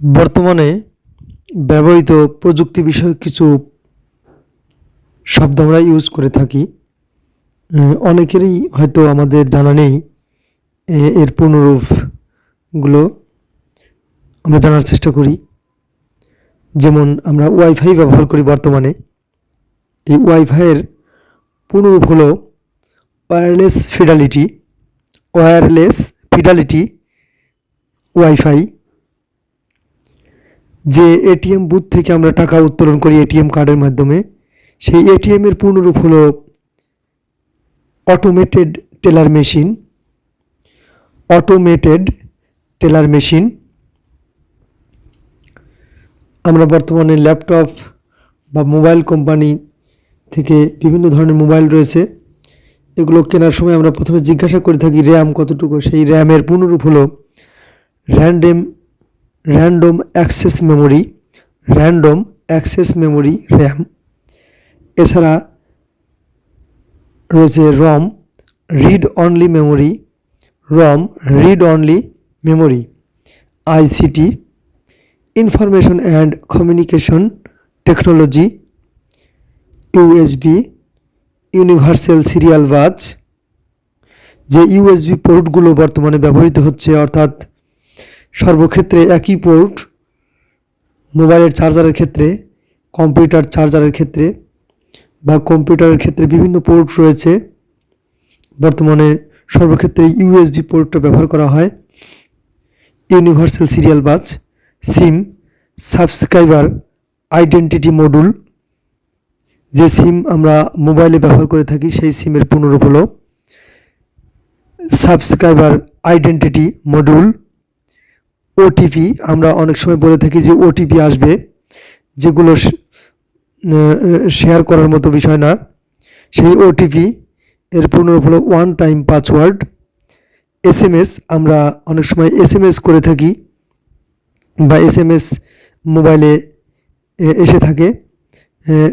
বর্তমানে ব্যবহৃত প্রযুক্তি বিষয়ক কিছু শব্দ আমরা ইউজ করে থাকি। অনেকেরই হয়তো আমাদের জানা নেই এর পূর্ণরূপগুলো আমরা জানার চেষ্টা করি। যেমন আমরা ওয়াইফাই ব্যবহার করি বর্তমানে। এই ওয়াইফাইয়ের পূর্ণরূপ হলো wireless fidelity wireless fidelity WiFi যে এটিএম বুথ থেকে আমরা টাকা উত্তোলন করি এটিএম কার্ডের মাধ্যমে, সেই এটিএম এর পূর্ণরূপ হলো automated teller machine automated teller machine আমরা বর্তমানে ল্যাপটপ বা মোবাইল কোম্পানি থেকে বিভিন্ন ধরনের মোবাইল রয়েছে, এগুলো কেনার সময় আমরা প্রথমে জিজ্ঞাসা করে থাকি র্যাম কতটুকু, সেই র্যামের পূর্ণরূপ হলো random random access memory random access memory RAM এছাড়া রয়েছে ROM read only memory ROM read only memory ICT information and communication technology USB universal serial bus যে ইউএসবি পোর্টগুলো বর্তমানে ব্যবহৃত হচ্ছে, অর্থাৎ সর্বক্ষেত্রে একই পোর্ট, মোবাইলের চার্জারের ক্ষেত্রে, কম্পিউটার চার্জারের ক্ষেত্রে বা কম্পিউটারের ক্ষেত্রে বিভিন্ন পোর্ট রয়েছে। বর্তমানে সর্বক্ষেত্রে ইউএসবি পোর্টটা ব্যবহার করা হয়। Universal serial bus, SIM, subscriber, identity module. যে সিম আমরা মোবাইলে ব্যবহার করে থাকি, সেই সিমের হলো সাবস্ক্রাইবার আইডেন্টিটি মডুল। ওটিপি আমরা অনেক সময় বলে থাকি যে ওটিপি আসবে, যেগুলো শেয়ার করার মতো বিষয় না। সেই ওটিপি এর পূর্ণরূপ হলো one time password S M S আমরা অনেক সময় এস এম এস করে থাকি বা এস এম এস মোবাইলে এসে থাকে।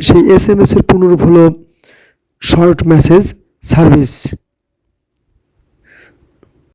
সেই এস এম এসের পূর্ণরূপ হলো শর্ট মেসেজ সার্ভিস